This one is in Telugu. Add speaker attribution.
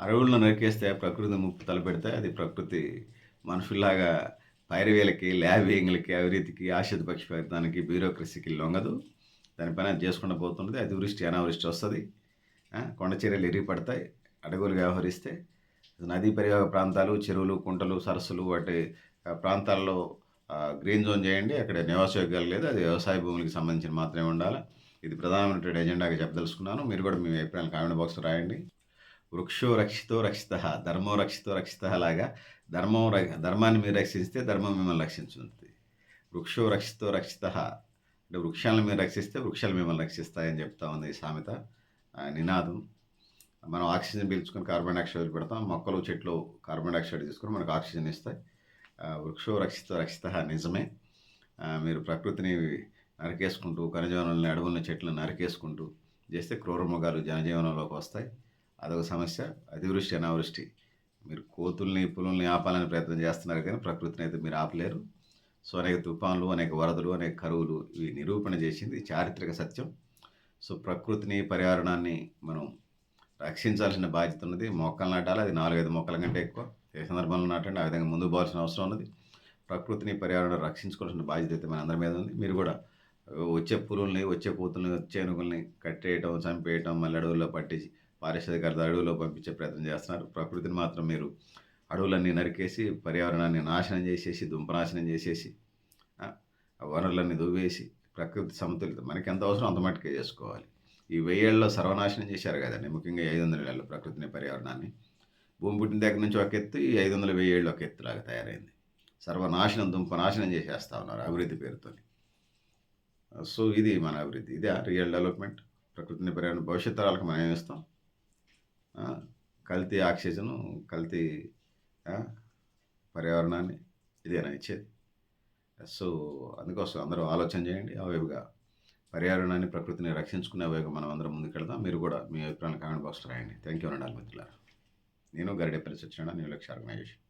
Speaker 1: అడవులను నరికేస్తే ప్రకృతి ముప్పు తలపెడితే అది ప్రకృతి మనుషుల్లాగా పైరవేలకి ల్యాబింగ్లకి అవిరీతికి ఆశిత పక్షపాతానికి బ్యూరోక్రసీకి లొంగదు. దాని పని అది చేసుకుంటూ పోతుంటుంది. అతివృష్టి అనావృష్టి వస్తుంది. కొండచీరలు కొండ పడతాయి అడవులు వ్యవహరిస్తే నదీ పరివాహ ప్రాంతాలు చెరువులు కుంటలు సరస్సులు వాటి ప్రాంతాల్లో గ్రీన్ జోన్ చేయండి. అక్కడ నివాసయోగ్యాలు లేదు. అది వ్యవసాయ భూములకు సంబంధించిన మాత్రమే ఉండాలి. ఇది ప్రధానమైనటువంటి ఎజెండాగా చెప్పదలుచుకున్నాను. మీరు కూడా మీ అభిప్రాయాలు కామెంట్ బాక్స్లో రాయండి. వృక్షో రక్షితో రక్షిత ధర్మో రక్షితో రక్షిత లాగా ధర్మం ర- ధర్మాన్ని మీరు రక్షిస్తే ధర్మం మిమ్మల్ని రక్షించుతుంది వృక్షో రక్షితో రక్షిత అంటే వృక్షాలను మీరు రక్షిస్తే వృక్షాలు మిమ్మల్ని రక్షిస్తాయని చెప్తా ఉంది ఈ సామెత నినాదం. మనం ఆక్సిజన్ పీల్చుకొని కార్బన్ డైఆక్సైడ్ పెడతాం మొక్కలు చెట్లు కార్బన్ డైఆక్సైడ్ తీసుకొని మనకు ఆక్సిజన్ ఇస్తాయి. వృక్షో రక్షిత రక్షిత నిజమే. మీరు ప్రకృతిని నరికేసుకుంటూ ఖనిజవనాలని అడవులను చెట్లను నరికేసుకుంటూ చేస్తే క్రూర మృగాలు జనజీవనంలోకి వస్తాయి. అదొక సమస్య అతివృష్టి అనావృష్టి. మీరు కోతుల్ని పులుల్ని ఆపాలని ప్రయత్నం చేస్తున్నారు కానీ ప్రకృతిని అయితే మీరు ఆపలేరు. సో అనేక తుఫాన్లు అనేక వరదలు అనేక కరువులు ఇవి నిరూపణ చేసింది చారిత్రక సత్యం. సో ప్రకృతిని పర్యావరణాన్ని మనం రక్షించాల్సిన బాధ్యత ఉన్నది. మొక్కలు నాటాలి. అది నాలుగైదు మొక్కల కంటే ఎక్కువ. ఏ సందర్భంలో నాటండి ఆ విధంగా ముందు పోవాల్సిన అవసరం ఉన్నది. ప్రకృతిని పర్యావరణం రక్షించుకోవాల్సిన బాధ్యత అయితే మన అందరి మీద ఉంది. మీరు కూడా వచ్చే పులుల్ని వచ్చే కూతుల్ని వచ్చే ఏనుగుల్ని కట్టేయటం చంపేయటం మళ్ళీ అడవుల్లో పట్టించి పారిశ్రామిక అడవుల్లో పంపించే ప్రయత్నం చేస్తున్నారు. ప్రకృతిని మాత్రం మీరు అడవులన్నీ నరికేసి పర్యావరణాన్ని నాశనం చేసేసి దుంపనాశనం చేసేసి వనరులన్నీ దువ్వేసి ప్రకృతి సమతుల్యత మనకి ఎంత అవసరం అంత మట్టుకే చేసుకోవాలి. ఈ వెయ్యేళ్ళలో సర్వనాశనం చేశారు కదండి. ముఖ్యంగా ఐదు వందల ఏళ్ళు ప్రకృతిని పర్యావరణాన్ని. భూమి పుట్టిన దగ్గర నుంచి ఒక ఎత్తు ఈ ఐదు వందల వెయ్యి ఏళ్ళు ఒక ఎత్తులాగా తయారైంది. సర్వనాశనం దుంప నాశనం చేసేస్తా ఉన్నారు అభివృద్ధి పేరుతో సో ఇది మన అభివృద్ధి. ఇదే రియల్ డెవలప్మెంట్. ప్రకృతిని పర్యావరణ భవిష్యత్ తరాలకు మనం ఏమిస్తాం కల్తీ ఆక్సిజను కల్తీ పర్యావరణాన్ని ఇదేనా ఇచ్చేది? సో అందుకోసం అందరూ ఆలోచన చేయండి అవేవిగా పర్యావరణాన్ని ప్రకృతిని రక్షించుకునే వేగం మనం అందరం ముందుకెళ్దాం. మీరు కూడా మీ అభిప్రాయాన్ని కామెంట్ బాక్స్లో రాయండి. థ్యాంక్ యూ అనండి మిత్రులారా నేను గరిడెపల్లి సత్యనారాయణ న్యూ లక్ష్య ఆర్గనైజేషన్